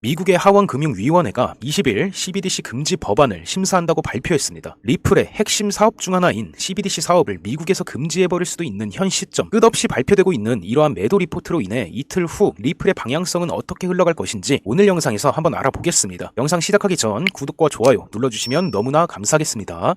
미국의 하원금융위원회가 20일 CBDC 금지 법안을 심사한다고 발표했습니다. 리플의 핵심 사업 중 하나인 CBDC 사업을 미국에서 금지해버릴 수도 있는 현 시점, 끝없이 발표되고 있는 이러한 매도 리포트로 인해 이틀 후 리플의 방향성은 어떻게 흘러갈 것인지 오늘 영상에서 한번 알아보겠습니다. 영상 시작하기 전 구독과 좋아요 눌러주시면 너무나 감사하겠습니다.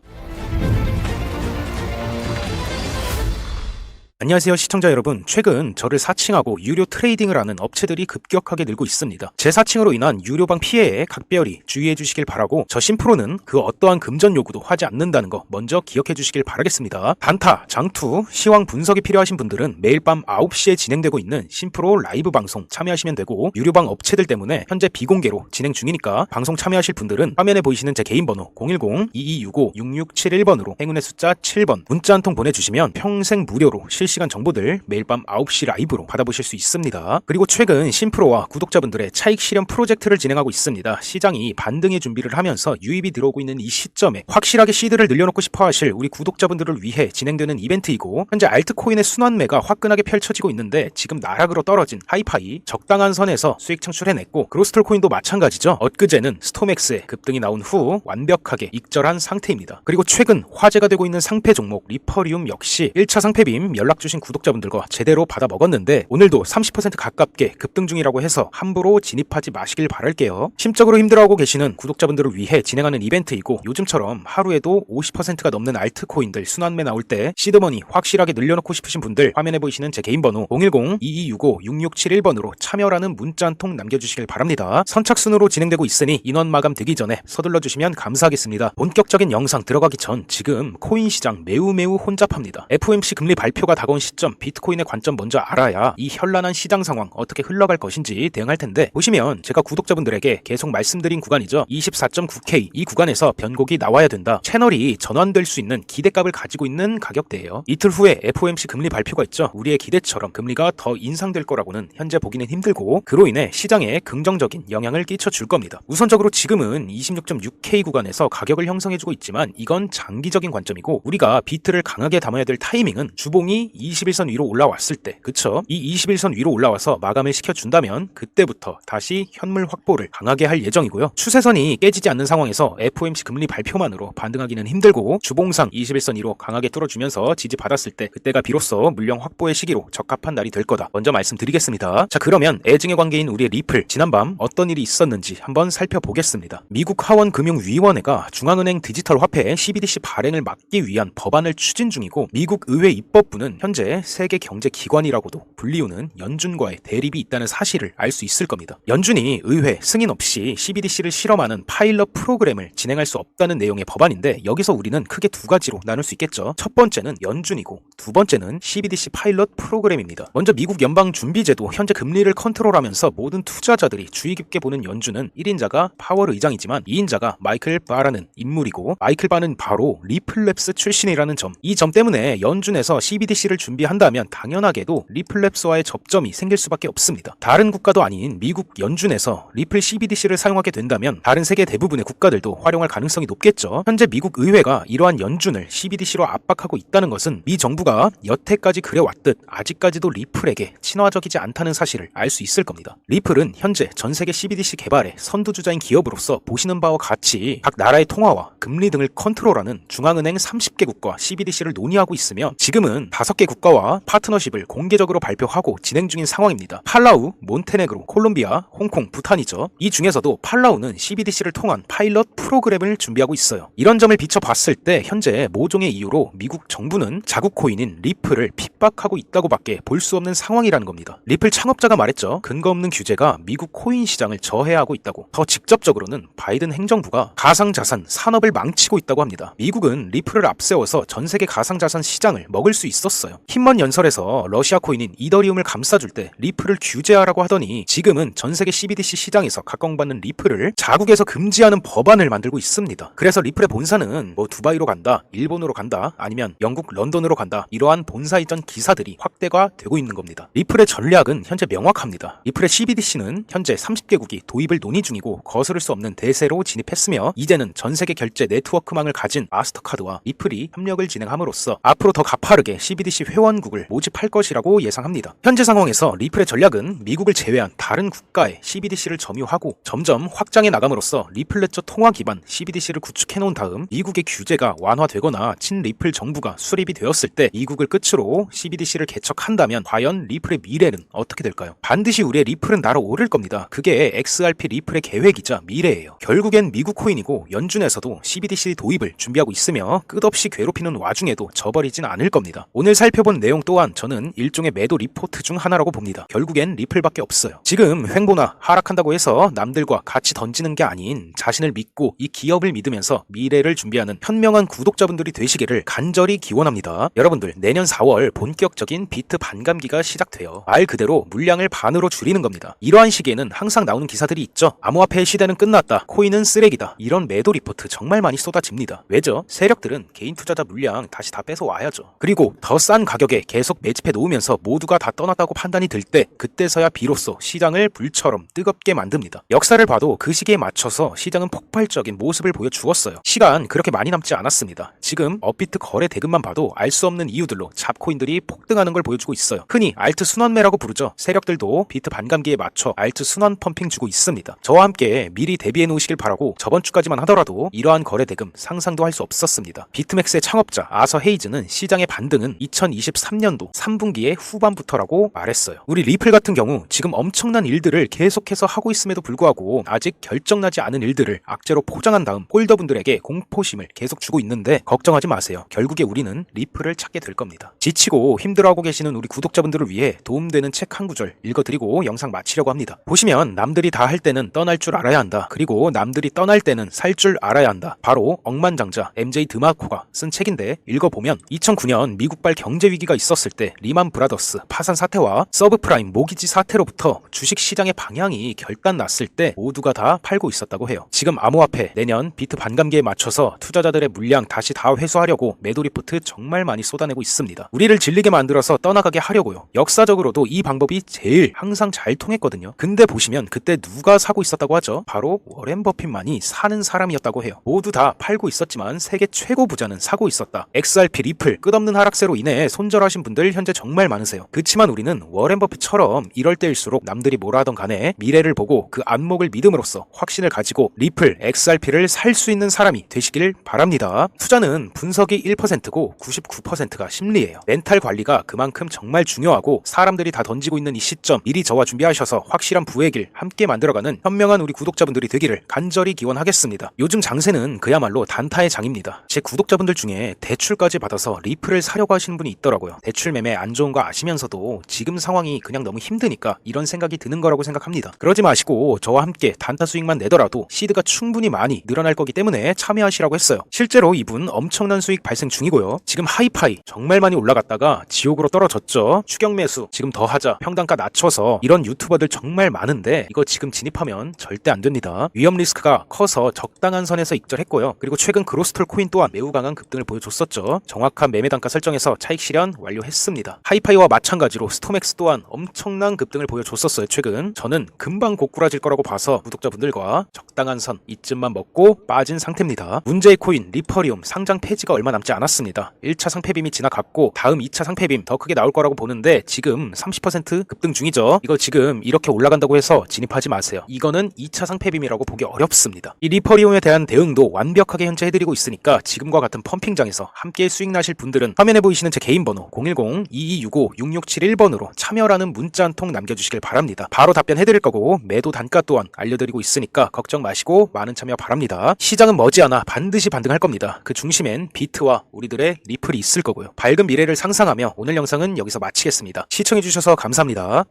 안녕하세요 시청자 여러분. 최근 저를 사칭하고 유료 트레이딩을 하는 업체들이 급격하게 늘고 있습니다. 제 사칭으로 인한 유료방 피해에 각별히 주의해 주시길 바라고 저 심프로는 그 어떠한 금전 요구도 하지 않는다는 거 먼저 기억해 주시길 바라겠습니다. 단타, 장투, 시황 분석이 필요하신 분들은 매일 밤 9시에 진행되고 있는 심프로 라이브 방송 참여하시면 되고 유료방 업체들 때문에 현재 비공개로 진행 중이니까 방송 참여하실 분들은 화면에 보이시는 제 개인 번호 010-2265-6671번으로 행운의 숫자 7번 문자 한 통 보내주시면 평생 무료로 실시 간 정보들 매일 밤 9시 라이브로 받아보실 수 있습니다. 그리고 최근 심프로와 구독자분들의 차익 실현 프로젝트를 진행하고 있습니다. 시장이 반등의 준비를 하면서 유입이 들어오고 있는 이 시점에 확실하게 시드를 늘려놓고 싶어 하실 우리 구독자분들을 위해 진행되는 이벤트이고 현재 알트코인의 순환매가 화끈하게 펼쳐지고 있는데 지금 나락으로 떨어진 하이파이 적당한 선에서 수익 창출해냈고 그로스톨 코인도 마찬가지죠. 엊그제는 스톰엑스의 급등이 나온 후 완벽하게 익절한 상태입니다. 그리고 최근 화제가 되고 있는 상패 종목 리퍼리움 역시 1차 상패빔 연락 주신 구독자분들과 제대로 받아 먹었는데 오늘도 30% 가깝게 급등 중이라고 해서 함부로 진입하지 마시길 바랄게요. 심적으로 힘들어하고 계시는 구독자분들을 위해 진행하는 이벤트이고 요즘처럼 하루에도 50%가 넘는 알트코인들 순환매 나올 때 시드머니 확실하게 늘려놓고 싶으신 분들 화면에 보이시는 제 개인 번호 010-2265-6671번으로 참여라는 문자 한 통 남겨주시길 바랍니다. 선착순으로 진행되고 있으니 인원 마감 되기 전에 서둘러 주시면 감사하겠습니다. 본격적인 영상 들어가기 전 지금 코인 시장 매우 매우 혼잡합니다. FOMC 금리 발표가 다가 온 시점 비트코인의 관점 먼저 알아야 이 현란한 시장 상황 어떻게 흘러갈 것인지 대응할 텐데 보시면 제가 구독자분들에게 계속 말씀드린 구간이죠. 24.9K 이 구간에서 변곡이 나와야 된다. 채널이 전환될 수 있는 기대값을 가지고 있는 가격대예요. 이틀 후에 FOMC 금리 발표가 있죠. 우리의 기대처럼 금리가 더 인상될 거라고는 현재 보기는 힘들고 그로 인해 시장에 긍정적인 영향을 끼쳐줄 겁니다. 우선적으로 지금은 26.6K 구간에서 가격을 형성해주고 있지만 이건 장기적인 관점이고 우리가 비트를 강하게 담아야 될 타이밍은 주봉이 21선 위로 올라왔을 때 그쵸? 이 21선 위로 올라와서 마감을 시켜준다면 그때부터 다시 현물 확보를 강하게 할 예정이고요. 추세선이 깨지지 않는 상황에서 FOMC 금리 발표만으로 반등하기는 힘들고 주봉상 21선 위로 강하게 뚫어주면서 지지받았을 때 그때가 비로소 물량 확보의 시기로 적합한 날이 될 거다. 먼저 말씀드리겠습니다. 자 그러면 애증의 관계인 우리의 리플 지난밤 어떤 일이 있었는지 한번 살펴보겠습니다. 미국 하원금융위원회가 중앙은행 디지털 화폐 CBDC 발행을 막기 위한 법안을 추진 중이고 미국 의회 입법부는 현재 세계 경제 기관이라고도 불리우는 연준과의 대립이 있다는 사실을 알 수 있을 겁니다. 연준이 의회 승인 없이 CBDC를 실험하는 파일럿 프로그램을 진행할 수 없다는 내용의 법안인데 여기서 우리는 크게 두 가지로 나눌 수 있겠죠. 첫 번째는 연준이고 두 번째는 CBDC 파일럿 프로그램입니다. 먼저 미국 연방 준비제도 현재 금리를 컨트롤하면서 모든 투자자들이 주의 깊게 보는 연준은 1인자가 파월 의장이지만 2인자가 마이클 바라는 인물이고 마이클 바는 바로 리플랩스 출신이라는 점. 이 점 때문에 연준에서 CBDC를 준비한다면 당연하게도 리플랩스와의 접점이 생길 수밖에 없습니다. 다른 국가도 아닌 미국 연준에서 리플 CBDC를 사용하게 된다면 다른 세계 대부분의 국가들도 활용할 가능성이 높겠죠. 현재 미국 의회가 이러한 연준을 CBDC로 압박하고 있다는 것은 미 정부가 여태까지 그래왔듯 아직까지도 리플에게 친화적이지 않다는 사실을 알 수 있을 겁니다. 리플은 현재 전 세계 CBDC 개발의 선두주자인 기업으로서 보시는 바와 같이 각 나라의 통화와 금리 등을 컨트롤하는 중앙은행 30개국과 CBDC를 논의하고 있으며 지금은 5개 국가와 파트너십을 공개적으로 발표하고 진행 중인 상황입니다. 팔라우, 몬테네그로, 콜롬비아, 홍콩, 부탄이죠. 이 중에서도 팔라우는 CBDC를 통한 파일럿 프로그램을 준비하고 있어요. 이런 점을 비춰봤을 때 현재 모종의 이유로 미국 정부는 자국 코인인 리플을 핍박하고 있다고밖에 볼 수 없는 상황이라는 겁니다. 리플 창업자가 말했죠. 근거 없는 규제가 미국 코인 시장을 저해하고 있다고. 더 직접적으로는 바이든 행정부가 가상자산 산업을 망치고 있다고 합니다. 미국은 리플을 앞세워서 전 세계 가상자산 시장을 먹을 수 있었어요. 힘먼 연설에서 러시아 코인인 이더리움을 감싸줄 때 리플을 규제하라고 하더니 지금은 전 세계 CBDC 시장에서 각광받는 리플을 자국에서 금지하는 법안을 만들고 있습니다. 그래서 리플의 본사는 뭐 두바이로 간다, 일본으로 간다, 아니면 영국 런던으로 간다 이러한 본사 이전 기사들이 확대가 되고 있는 겁니다. 리플의 전략은 현재 명확합니다. 리플의 CBDC는 현재 30개국이 도입을 논의 중이고 거스를 수 없는 대세로 진입했으며 이제는 전 세계 결제 네트워크망을 가진 마스터카드와 리플이 협력을 진행함으로써 앞으로 더 가파르게 CBDC 반드시 회원국을 모집할 것이라고 예상합니다. 현재 상황에서 리플의 전략은 미국을 제외한 다른 국가에 CBDC를 점유하고 점점 확장해 나감으로써 리플레저 통화 기반 CBDC를 구축해 놓은 다음 미국의 규제가 완화되거나 친리플 정부가 수립이 되었을 때 미국을 끝으로 CBDC를 개척한다면 과연 리플의 미래는 어떻게 될까요? 반드시 우리의 리플은 날아오를 겁니다. 그게 XRP 리플의 계획이자 미래예요. 결국엔 미국 코인이고 연준에서도 CBDC 도입을 준비하고 있으며 끝없이 괴롭히는 와중에도 져버리진 않을 겁니다. 오늘 살 펴본 내용 또한 저는 일종의 매도 리포트 중 하나라고 봅니다. 결국엔 리플밖에 없어요. 지금 횡보나 하락한다고 해서 남들과 같이 던지는 게 아닌 자신을 믿고 이 기업을 믿으면서 미래를 준비하는 현명한 구독자분들이 되시기를 간절히 기원합니다. 여러분들 내년 4월 본격적인 비트 반감기가 시작돼요. 말 그대로 물량을 반으로 줄이는 겁니다. 이러한 시기에는 항상 나오는 기사들이 있죠. 암호화폐 시대는 끝났다. 코인은 쓰레기다. 이런 매도 리포트 정말 많이 쏟아집니다. 왜죠? 세력들은 개인 투자자 물량 다시 다 뺏어 와야죠. 그리고 더싼 가격에 계속 매집해 놓으면서 모두가 다 떠났다고 판단이 들 때 그때서야 비로소 시장을 불처럼 뜨겁게 만듭니다. 역사를 봐도 그 시기에 맞춰서 시장은 폭발적인 모습을 보여주었어요. 시간 그렇게 많이 남지 않았습니다. 지금 업비트 거래 대금만 봐도 알 수 없는 이유들로 잡코인들이 폭등하는 걸 보여주고 있어요. 흔히 알트 순환매라고 부르죠. 세력들도 비트 반감기에 맞춰 알트 순환 펌핑 주고 있습니다. 저와 함께 미리 대비해 놓으시길 바라고 저번 주까지만 하더라도 이러한 거래 대금 상상도 할 수 없었습니다. 비트맥스의 창업자 아서 헤이즈는 시장의 반등은 2023년도 3분기의 후반부터라고 말했어요. 우리 리플 같은 경우 지금 엄청난 일들을 계속해서 하고 있음에도 불구하고 아직 결정나지 않은 일들을 악재로 포장한 다음 홀더분들에게 공포심을 계속 주고 있는데 걱정하지 마세요. 결국에 우리는 리플을 찾게 될 겁니다. 지치고 힘들어하고 계시는 우리 구독자분들을 위해 도움되는 책 한 구절 읽어드리고 영상 마치려고 합니다. 보시면 남들이 다 할 때는 떠날 줄 알아야 한다. 그리고 남들이 떠날 때는 살 줄 알아야 한다. 바로 억만장자 MJ 드마코가 쓴 책인데 읽어보면 2009년 미국발 경제 위기가 있었을 때 리만 브라더스 파산 사태와 서브프라임 모기지 사태로부터 주식 시장의 방향이 결단 났을 때 모두가 다 팔고 있었다고 해요. 지금 암호화폐 내년 비트 반감기에 맞춰서 투자자들의 물량 다시 다 회수하려고 매도 리포트 정말 많이 쏟아내고 있습니다. 우리를 질리게 만들어서 떠나가게 하려고요. 역사적으로도 이 방법이 제일 항상 잘 통했거든요. 근데 보시면 그때 누가 사고 있었다고 하죠? 바로 워렌 버핏만이 사는 사람이었다고 해요. 모두 다 팔고 있었지만 세계 최고 부자는 사고 있었다. XRP 리플 끝없는 하락세로 인해 손절하신 분들 현재 정말 많으세요. 그치만 우리는 워렌 버핏처럼 이럴 때일수록 남들이 뭐라 하던 간에 미래를 보고 그 안목을 믿음으로써 확신을 가지고 리플 XRP를 살 수 있는 사람이 되시길 바랍니다. 투자는 분석이 1%고 99%가 심리예요. 멘탈 관리가 그만큼 정말 중요하고 사람들이 다 던지고 있는 이 시점 미리 저와 준비하셔서 확실한 부의 길 함께 만들어가는 현명한 우리 구독자분들이 되기를 간절히 기원하겠습니다. 요즘 장세는 그야말로 단타의 장입니다. 제 구독자분들 중에 대출까지 받아서 리플을 사려고 하시는 분이 있더라고요. 대출 매매 안 좋은 거 아시면서도 지금 상황이 그냥 너무 힘드니까 이런 생각이 드는 거라고 생각합니다. 그러지 마시고 저와 함께 단타 수익만 내더라도 시드가 충분히 많이 늘어날 거기 때문에 참여하시라고 했어요. 실제로 이분 엄청난 수익 발생 중이고요. 지금 하이파이 정말 많이 올라갔다가 지옥으로 떨어졌죠. 추격 매수 지금 더 하자 평단가 낮춰서 이런 유튜버들 정말 많은데 이거 지금 진입하면 절대 안 됩니다. 위험 리스크가 커서 적당한 선에서 익절했고요. 그리고 최근 그로스톨 코인 또한 매우 강한 급등을 보여줬었죠. 정확한 매매 단가 설정에서 차익 실현 완료했습니다. 하이파이와 마찬가지로 스토맥스 또한 엄청난 급등을 보여줬었어요. 최근 저는 금방 고꾸라질 거라고 봐서 구독자분들과 적당한 선 이쯤만 먹고 빠진 상태입니다. 문제의 코인 리퍼리움 상장 폐지가 얼마 남지 않았습니다. 1차 상패빔이 지나갔고 다음 2차 상패빔 더 크게 나올 거라고 보는데 지금 30% 급등 중이죠. 이거 지금 이렇게 올라간다고 해서 진입하지 마세요. 이거는 2차 상패빔이라고 보기 어렵습니다. 이 리퍼리움에 대한 대응도 완벽하게 현재 해드리고 있으니까 지금과 같은 펌핑장에서 함께 수익 나실 분들은 화면에 보이시는 제 개인 번호 010-2265-6671번으로 참여라는 문자 한 통 남겨주시길 바랍니다. 바로 답변해드릴 거고 매도 단가 또한 알려드리고 있으니까 걱정 마시고 많은 참여 바랍니다. 시장은 머지않아 반드시 반등할 겁니다. 그 중심엔 비트와 우리들의 리플이 있을 거고요. 밝은 미래를 상상하며 오늘 영상은 여기서 마치겠습니다. 시청해주셔서 감사합니다.